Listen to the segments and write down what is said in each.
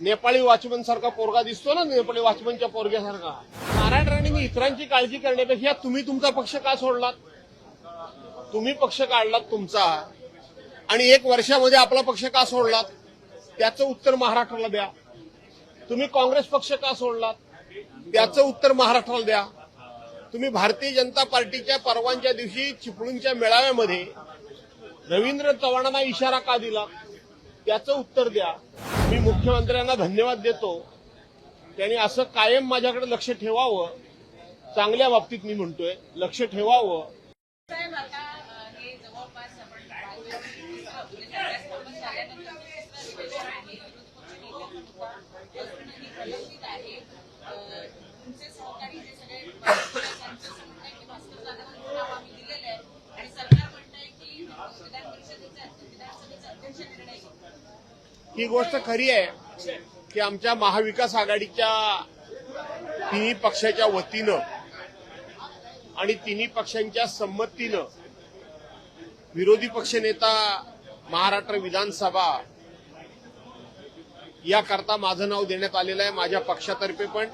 Nepali watchman सारखा पोरगा दिसतो ना नेपाळी वॉचमनच्या पोरग्यासारखा. नारायण राणेंनी इतरांची काळजी करण्यापेक्षा तुम्ही तुमचा पक्ष का सोडलात? तुम्ही पक्ष काढलात तुमचा. आणि एक वर्षामध्ये आपला पक्ष का सोडलात? त्याचं उत्तर महाराष्ट्राला द्या. तुम्ही काँग्रेस पक्ष का सोडलात? त्याचं उत्तर महाराष्ट्राला द्या. तुम्ही भारतीय जनता पार्टीच्या परवानच्या दिवशी चिपळूणच्या मेळाव्यामध्ये रवींद्र चव्हाणांना इशारा का दिला? त्याचं उत्तर द्या. मी मुख्यमंत्र्यांना धन्यवाद देतो. त्यांनी असं कायम माझ्याकडे लक्ष ठेवावं. चांगल्या बाबतीत मी म्हणतोय लक्ष ठेवावं. साहेब आता हे जवळपास आपण पाहतोय की म्हणजे सगळ्याच कामं झाल्यानंतर तिसरं अधिवेशन आहे विरोधी पक्षनेत्यांचा अजूनही प्रलंबित आहे अ, तुमचे सहकारी जे सगळे भाजप आहेत, त्यांचं असं म्हणणं आहे की भास्कर जाधवांचं नाव आम्ही दिलेलं आहे आणि सरकार म्हणतंय की विधान परिषदेचे विधानसभेचे अध्यक्ष निर्णय घेतील. ही गोष्ट खरी आहे की आमच्या महाविकास आघाडीच्या तिन्ही पक्षाच्या वतीनं आणि तिन्ही पक्षांच्या संमतीनं विरोधी पक्षनेता महाराष्ट्र विधानसभा याकरता माझं नाव देण्यात आलेलं आहे माझ्या पक्षातर्फे पण.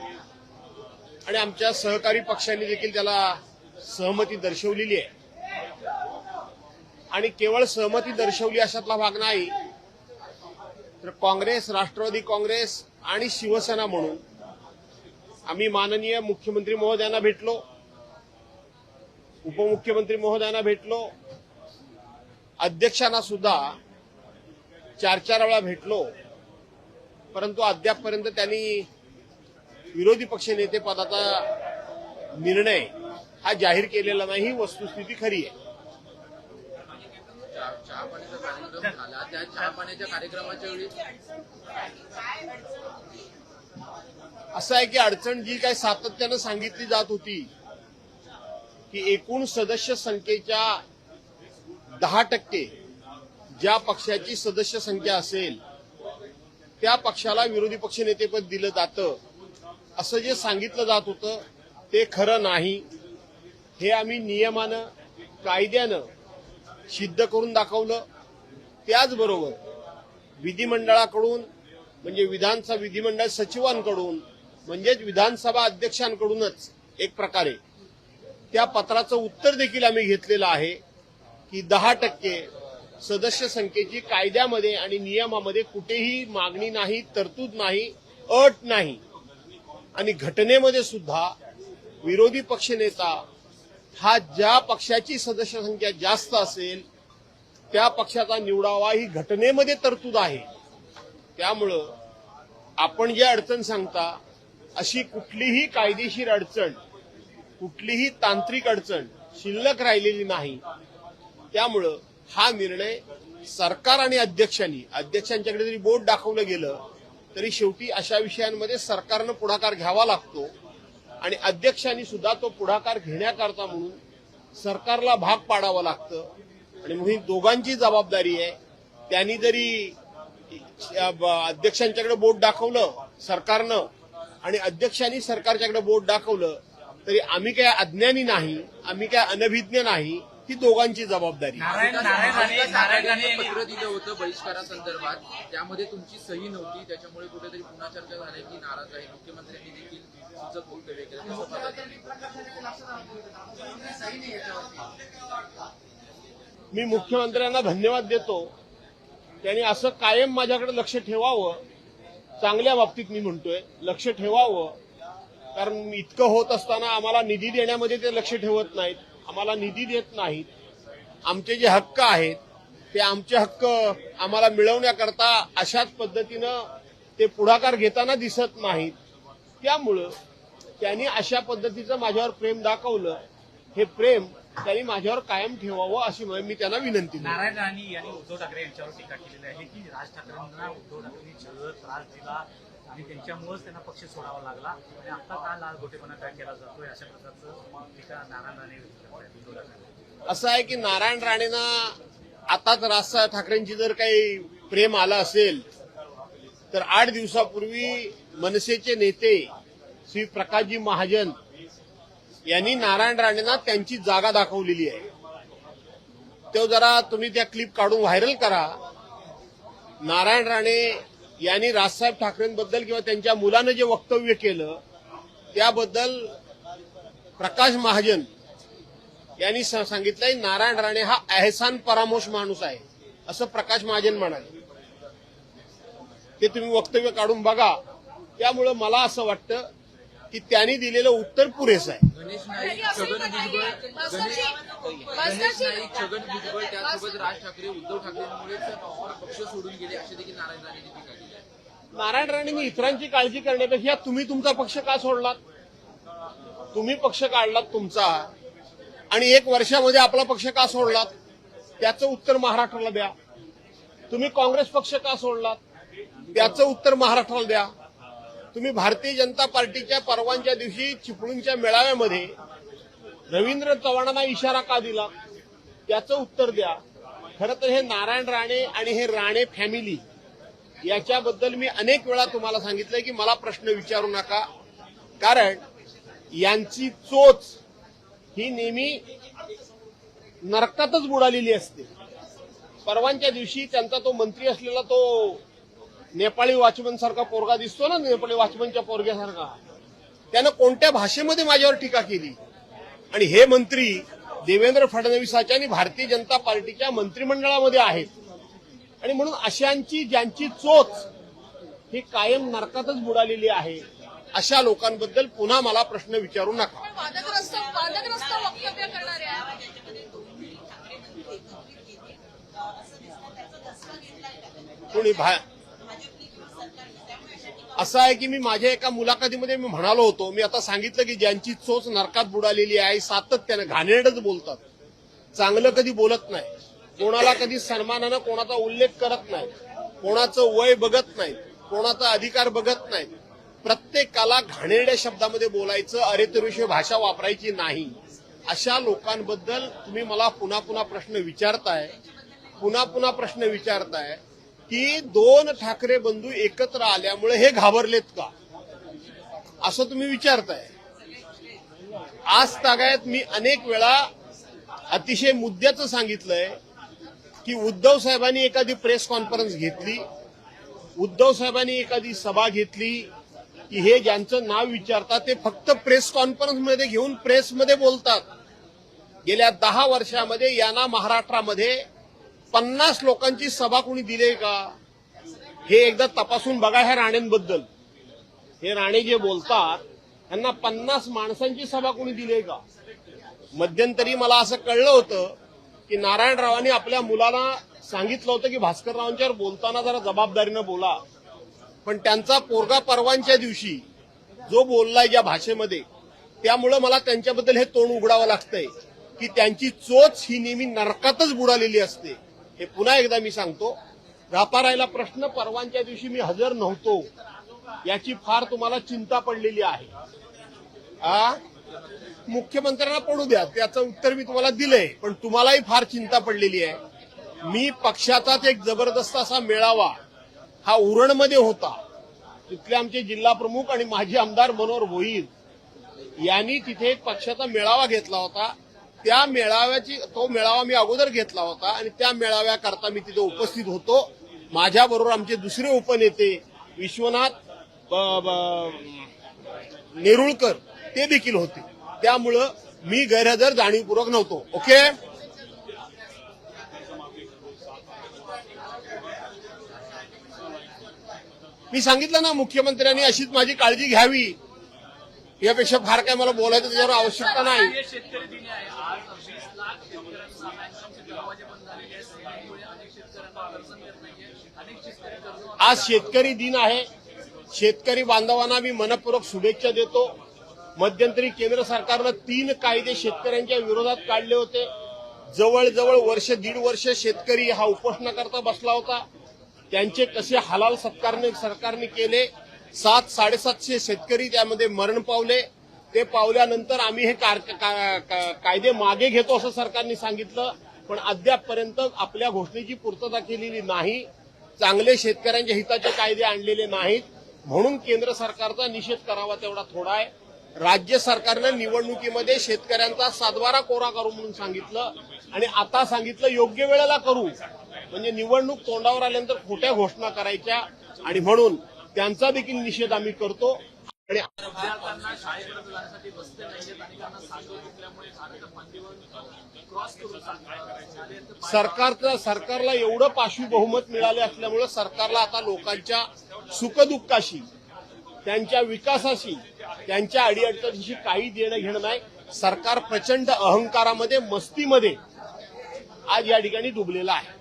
आणि आमच्या सहकारी पक्षांनी देखील त्याला सहमती दर्शवलेली आहे. आणि केवळ सहमती दर्शवली अशातला भाग नाही तर काँग्रेस राष्ट्रवादी काँग्रेस आणि शिवसेना म्हणून आम्ही माननीय मुख्यमंत्री महोदयांना भेटलो उपमुख्यमंत्री महोदयांना भेटलो अध्यक्षांना सुद्धा चार चार वेळा भेटलो परंतु अद्यापपर्यंत त्यांनी विरोधी पक्षनेते पदाचा निर्णय हा जाहीर केलेला नाही ही वस्तुस्थिती खरी आहे. चहा पाण्याचा कार्यक्रम झाला. त्या चहा पाण्याच्या कार्यक्रमाच्या वेळी असं आहे की अडचण जी काही सातत्यानं सांगितली जात होती की एकूण सदस्य संख्येच्या दहा टक्के ज्या पक्षाची सदस्य संख्या असेल त्या पक्षाला विरोधी पक्षनेतेपद दिलं जातं. असं जे सांगितलं जात होतं ते खरं नाही. हे आम्ही नियमानं कायद्यानं सिद्ध करून दाखवलं. त्याचबरोबर विधिमंडळाकडून म्हणजे विधानसभा विधिमंडळ सचिवांकडून म्हणजेच विधानसभा अध्यक्षांकडूनच एक प्रकारे त्या पत्राचं उत्तर देखील आम्ही घेतलेलं आहे की दहा टक्के सदस्य संख्येची कायद्यामध्ये आणि नियमामध्ये कुठेही मागणी नाही तरतूद नाही अट नाही. आणि घटनेमध्ये सुद्धा विरोधी पक्षनेता हा ज्या पक्षाची सदस्य संख्या जास्त असेल त्या पक्षाचा निवडावा ही घटनेमध्ये तरतूद आहे. त्यामुळं आपण जे अडचण सांगता अशी कुठलीही कायदेशीर अडचण कुठलीही तांत्रिक अडचण शिल्लक राहिलेली नाही. त्यामुळं हा निर्णय सरकार आणि अध्यक्षांनी अध्यक्षांच्याकडे जरी बोट दाखवलं गेलं तरी शेवटी अशा विषयांमध्ये सरकारनं पुढाकार घ्यावा लागतो. आणि अध्यक्षांनी सुद्धा तो पुढाकार घेण्याकरता म्हणून सरकारला भाग पाडावं लागतं. आणि म्हणून ही दोघांची जबाबदारी आहे. त्यांनी जरी अध्यक्षांच्याकडे बोट दाखवलं सरकारनं आणि अध्यक्षांनी सरकारच्याकडे बोट दाखवलं तरी आम्ही काय अज्ञानी नाही आम्ही काय अनभिज्ञ नाही ही दोघांची जबाबदारी. नारायण नारायण राणे नारायण राणे यांनी पत्र दिलं होतं बहिष्कारासंदर्भात. त्यामध्ये तुमची सही नव्हती. त्याच्यामुळे कुठेतरी पुन्हा चर्चा झाली की नाराज आहे. मुख्यमंत्र्यांनी देखील सूचक वक्तव्य केलं? मी मुख्यमंत्र्यांना धन्यवाद देतो. त्यांनी असं कायम माझ्याकडे लक्ष ठेवावं. चांगल्या बाबतीत मी म्हणतोय लक्ष ठेवावं. कारण इतकं होत असताना आम्हाला निधी देण्यामध्ये ते लक्ष ठेवत नाहीत. आम्हाला निधी देत नाहीत. आमचे जे हक्क आहेत ते आमचे हक्क आम्हाला मिळवण्याकरता अशाच पद्धतीनं ते पुढाकार घेताना दिसत नाहीत. त्यामुळं त्यांनी अशा पद्धतीचं माझ्यावर प्रेम दाखवलं. हे प्रेम त्यांनी माझ्यावर कायम ठेवावं अशी मी त्यांना विनंती नारायण राणे यांनी उद्धव ठाकरे यांच्यावर टीका केलेली आहे की राज ठाकरेंना उद्धव ठाकरेंनी छळ त्रास दिला आणि त्यांच्यामुळेच त्यांना पक्ष सोडावा लागला. आणि आता का लाल गोटेपणा काय केला जातोय अशा प्रकारचं टीका नारायण राणे असं आहे की नारायण राणेंना आताच राज ठाकरेंची जर काही प्रेम आलं असेल तर आठ दिवसापूर्वी मनसेचे नेते श्री प्रकाशजी महाजन यांनी नारायण राणेंना त्यांची जागा दाखवलेली आहे. तो जरा तुम्ही त्या क्लिप काढून व्हायरल करा. नारायण राणे यांनी राजसाहेब ठाकरेंबद्दल किंवा त्यांच्या मुलानं जे वक्तव्य केलं त्याबद्दल प्रकाश महाजन यांनी सांगितलंय नारायण राणे हा एहसान परामोश माणूस आहे असं प्रकाश महाजन म्हणाले. ते तुम्ही वक्तव्य काढून बघा. त्यामुळं मला असं वाटतं की त्यांनी दिलेलं उत्तर पुरेसं आहे. गणेश नाईक छगन भुजबळ गणेश गणेश नाईक छगन भुजबळ त्यासोबत राज ठाकरे उद्धव ठाकरेंमुळेच पक्ष सोडून गेले अशी देखील नारायण राणेंनी टीका केली? आहे नारायण राणेंनी इतरांची काळजी करण्यापेक्षा तुम्ही तुमचा पक्ष का सोडलात? तुम्ही पक्ष काढलात तुमचा. आणि एक वर्षामध्ये आपला पक्ष का सोडलात? त्याचं उत्तर महाराष्ट्राला द्या. तुम्ही काँग्रेस पक्ष का सोडलात? त्याचं उत्तर महाराष्ट्राला द्या. तुम्ही भारतीय जनता पार्टीच्या परवानच्या दिवशी चिपळूणच्या मेळाव्यामध्ये रवींद्र चव्हाणांना इशारा का दिला? त्याचं उत्तर द्या. खरं तर हे नारायण राणे आणि हे राणे फॅमिली याच्याबद्दल मी अनेक वेळा तुम्हाला सांगितलंय की मला प्रश्न विचारू नका. कारण यांची चोच ही नेहमी नरकातच बुडालेली असते. परवांच्या दिवशी त्यांचा तो मंत्री असलेला तो नेपाळी वॉचमन सारखा पोरगा दिसतो ना नेपाळी वॉचमनच्या पोरग्यासारखा. त्यानं कोणत्या भाषेमध्ये माझ्यावर टीका केली? आणि हे मंत्री देवेंद्र फडणवीसाच्या आणि भारतीय जनता पार्टीच्या मंत्रिमंडळामध्ये आहेत. आणि म्हणून अशांची ज्यांची चोच ही कायम नरकातच बुडालेली आहे अशा लोकांबद्दल पुन्हा मला प्रश्न विचारू नका. कोणी भा असं आहे की मी माझ्या एका मुलाखतीमध्ये मी म्हणालो होतो मी आता सांगितलं की ज्यांची चोच नरकात बुडालेली आहे सातत्यानं घाणेरडच बोलतात. चांगलं कधी बोलत नाही. कोणाला कधी सन्मानानं कोणाचा उल्लेख करत नाही. कोणाचं वय बघत नाही. कोणाचा अधिकार बघत नाही. प्रत्येकाला घाणेरड्या शब्दामध्ये बोलायचं अरेतरेशिवाय भाषा वापरायची नाही. अशा लोकांबद्दल तुम्ही मला पुन्हा पुन्हा प्रश्न विचारताय पुन्हा पुन्हा प्रश्न विचारताय की दोन ठाकरे बंधू एकत्र आल्यामुळे हे घाबरलेत का? असं तुम्ही विचारताय. आज तागायत मी अनेक वेळा अतिशय मुद्द्याचं सांगितलंय की उद्धव साहेबांनी एखादी प्रेस कॉन्फरन्स घेतली उद्धव साहेबांनी एखादी सभा घेतली की हे ज्यांचं नाव विचारतात ते फक्त प्रेस कॉन्फरन्समध्ये घेऊन प्रेसमध्ये बोलतात. गेल्या दहा वर्षामध्ये यांना महाराष्ट्रामध्ये पन्नास लोकांची सभा कोणी दिली का? हे एकदा तपासून बघा ह्या राणेंबद्दल. हे राणे जे बोलतात त्यांना पन्नास माणसांची सभा कोणी दिली का? मध्यंतरी मला असं कळलं होतं की नारायणरावांनी आपल्या मुलाला सांगितलं होतं की भास्कररावांच्यावर बोलताना जरा जबाबदारीनं बोला. पण त्यांचा पोरगा परवांच्या दिवशी जो बोललाय ज्या भाषेमध्ये त्यामुळं मला त्यांच्याबद्दल हे तोंड उघडावं लागतंय की त्यांची चोच ही नेहमी नरकातच बुडालेली असते. हे पुन्हा एकदा मी सांगतो व्यापारायला प्रश्न परवानच्या दिवशी मी हजर नव्हतो याची फार तुम्हाला चिंता पडलेली आहे. आ? मुख्यमंत्र्यांना पडू द्या त्याचं उत्तर मी तुम्हाला दिलंय पण तुम्हालाही फार चिंता पडलेली आहे. मी पक्षाचाच एक जबरदस्त असा मेळावा हा उरणमध्ये होता. तिथले आमचे जिल्हा प्रमुख आणि माजी आमदार मनोहर भोईर यांनी तिथे एक पक्षाचा मेळावा घेतला होता. त्या मेळाव्याची तो मेळावा मी अगोदर घेतला होता आणि त्या मेळाव्याकरता मी तिथे उपस्थित होतो. माझ्याबरोबर आमचे दुसरे उपनेते विश्वनाथ ब- ब- नेरुळकर ते देखील होते. त्यामुळं मी गैरहजर जाणीवपूर्वक नव्हतो. ओके? मी सांगितलं ना मुख्यमंत्र्यांनी अशीच माझी काळजी घ्यावी. यापेक्षा फार काय मला बोलायचं त्याच्यावर आवश्यकता नाही. आज शेतकरी दिन आहे. शेतकरी बांधवांना मी मनपूर्वक शुभेच्छा देतो. मध्यंतरी केंद्र सरकारनं तीन कायदे शेतकऱ्यांच्या विरोधात काढले होते. जवळजवळ वर्ष दीड वर्ष शेतकरी हा उपोषणाकरता बसला होता. त्यांचे कसे हलाल सत्कारने सरकारने केले? सात साडेसातशे शेतकरी त्यामध्ये मरण पावले. ते पावल्यानंतर आम्ही हे कायदे मागे घेतो असं सरकारने सांगितलं. पण अद्यापपर्यंत आपल्या घोषणेची पूर्तता केलेली नाही. चांगले शेतकऱ्यांच्या हिताचे कायदे आणलेले नाहीत. म्हणून केंद्र सरकारचा निषेध करावा तेवढा थोडा आहे. राज्य सरकारनं निवडणुकीमध्ये शेतकऱ्यांचा सातबारा कोरा करू म्हणून सांगितलं. आणि आता सांगितलं योग्य वेळेला करू. म्हणजे निवडणूक तोंडावर आल्यानंतर खोट्या घोषणा करायच्या. आणि म्हणून त्यांचा देखील निषेध आम्ही करतो. आणि सरकारचं सरकारला एवढं पाशवी बहुमत मिळाले असल्यामुळे सरकारला आता लोकांच्या सुखदुःखाशी त्यांच्या विकासाशी त्यांच्या अडीअडचणीशी काही देणं घेणं नाही. सरकार प्रचंड अहंकारामध्ये मस्तीमध्ये आज या ठिकाणी डुबलेलं आहे.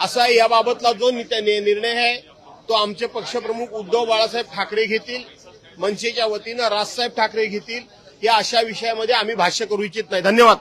असा याबाबतला जो निर्णय आहे तो आमचे पक्षप्रमुख उद्धव बाळासाहेब ठाकरे घेतील मनसेच्या वतीनं राजसाहेब ठाकरे घेतील या अशा विषयामध्ये आम्ही भाष्य करू इच्छित नाही. धन्यवाद.